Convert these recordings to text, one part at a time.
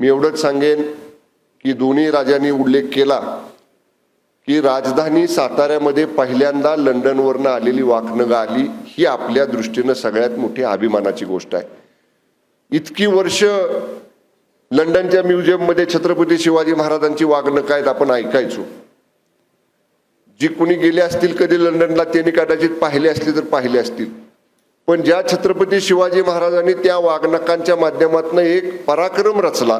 मी एवढंच सांगेन की दोन्ही राजांनी उल्लेख केला की राजधानी साताऱ्यामध्ये पहिल्यांदा लंडनवरनं आलेली वाकनग आली ही आपल्या दृष्टीनं सगळ्यात मोठी अभिमानाची गोष्ट आहे. इतकी वर्ष लंडनच्या म्युझियममध्ये छत्रपती शिवाजी महाराजांची वागणं आहेत आपण ऐकायचो. जी कुणी गेले असतील कधी लंडनला त्यांनी कदाचित पाहिले असतील तर पाहिले असतील. पण ज्या छत्रपती शिवाजी महाराजांनी त्या वागणकांच्या माध्यमातून एक पराक्रम रचला.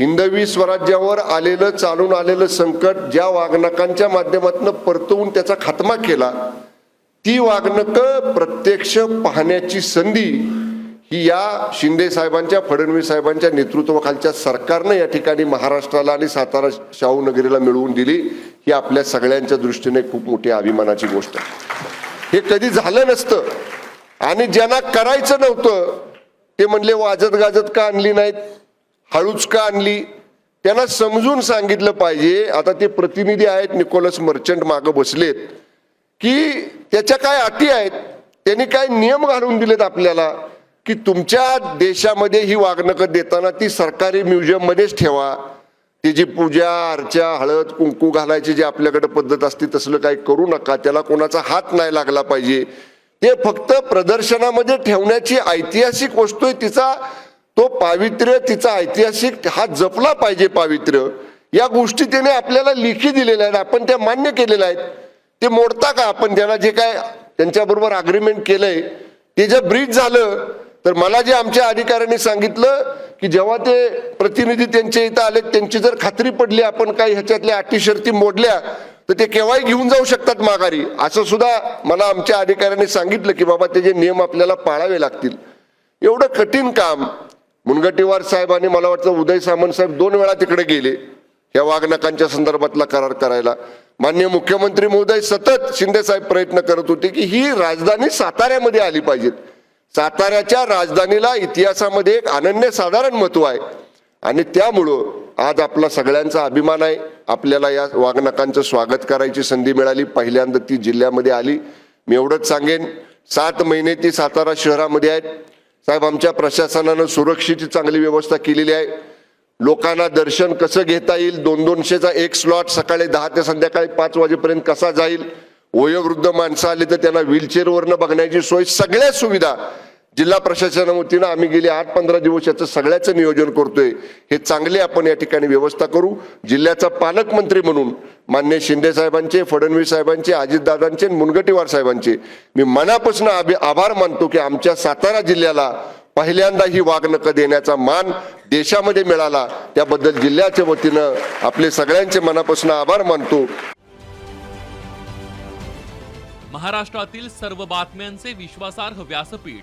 हिंदवी स्वराज्यावर आलेलं चालून आलेलं संकट ज्या वागणकांच्या माध्यमातून परतवून त्याचा खात्मा केला ती वागणकं प्रत्यक्ष पाहण्याची संधी ही या शिंदे साहेबांच्या फडणवीस साहेबांच्या नेतृत्वाखालच्या सरकारनं या ठिकाणी महाराष्ट्राला आणि सातारा शाहू नगरीला मिळवून दिली ही आपल्या सगळ्यांच्या दृष्टीने खूप मोठी अभिमानाची गोष्ट आहे. हे कधी झालं नसतं. आणि ज्यांना करायचं नव्हतं ते म्हणले वाजत गाजत का आणली नाहीत? हळूच का आणली? त्यांना समजून सांगितलं पाहिजे. आता ते प्रतिनिधी आहेत निकोलस मर्चंट मागं बसलेत की त्याच्या काय अटी आहेत? त्यांनी काय नियम घालून दिलेत आपल्याला? की तुमच्या देशामध्ये ही वागणकं देताना ती सरकारी म्युझियममध्येच ठेवा. ठेवा जी पूजा अर्चा हळद कुंकू घालायची जी आपल्याकडे पद्धत असते तसलं काही करू नका. त्याला कोणाचा हात नाही लागला पाहिजे. ते फक्त प्रदर्शनामध्ये ठेवण्याची ऐतिहासिक वस्तू आहे तिचा तो पावित्र्य तिचा ऐतिहासिक हा जपला पाहिजे पावित्र्य. या गोष्टी त्याने आपल्याला लिखी दिलेल्या आहेत आपण त्या मान्य केलेल्या आहेत. ते मोडता का आपण? त्यांना जे काय त्यांच्याबरोबर अग्रीमेंट केलंय ते जर ब्रीच झालं तर मला जे आमच्या अधिकाऱ्यांनी सांगितलं की जेव्हा ते प्रतिनिधी त्यांच्या इथं आले त्यांची जर खात्री पडली आपण काही ह्याच्यातल्या अटी शर्ती मोडल्या तर ते केव्हाही घेऊन जाऊ शकतात माघारी. असं सुद्धा मला आमच्या अधिकाऱ्यांनी सांगितलं की बाबा त्याचे नियम आपल्याला पाळावे लागतील. एवढं कठीण काम मुनगटीवार साहेब आणि मला वाटतं उदय सामंत साहेब दोन वेळा तिकडे गेले या वागणकांच्या संदर्भातला करार करायला. मान्य मुख्यमंत्री महोदय सतत शिंदे साहेब प्रयत्न करत होते की ही राजधानी साताऱ्यामध्ये आली पाहिजेत. साताऱ्याच्या राजधानीला इतिहासामध्ये एक अनन्यसाधारण महत्त्व आहे. आणि त्यामुळं आज आपला सगळ्यांचा अभिमान आहे. आपल्याला या वागणकांचं स्वागत करायची संधी मिळाली. पहिल्यांदा ती जिल्ह्यामध्ये आली. मी एवढंच सांगेन सात महिने ती सातारा शहरामध्ये आहेत. साहेब आमच्या प्रशासनानं सुरक्षेची चांगली व्यवस्था केलेली आहे. लोकांना दर्शन कसं घेता येईल? दोन दोनशेचा एक स्लॉट सकाळी दहा ते संध्याकाळी पाच वाजेपर्यंत कसा जाईल? वयोवृद्ध माणसं आली तर त्यांना व्हीलचेअरवरनं बघण्याची सोय. सगळ्या सुविधा जिल्हा प्रशासनावतीनं आम्ही गेले आठ पंधरा दिवस याचं सगळ्याचं नियोजन करतोय. हे चांगले आपण या ठिकाणी व्यवस्था करू. जिल्ह्याचा पालकमंत्री म्हणून मान्य शिंदे साहेबांचे फडणवीस साहेबांचे अजितदादांचे मुनगटीवार साहेबांचे मी मनापासून आभि- आभार मानतो की आमच्या सातारा जिल्ह्याला पहिल्यांदा ही वागणकं देण्याचा मान देशामध्ये मिळाला. त्याबद्दल जिल्ह्याच्या वतीनं आपले सगळ्यांचे मनापासून आभार मानतो. महाराष्ट्रातील सर्व बातम्यांचे विश्वासार्ह व्यासपीठ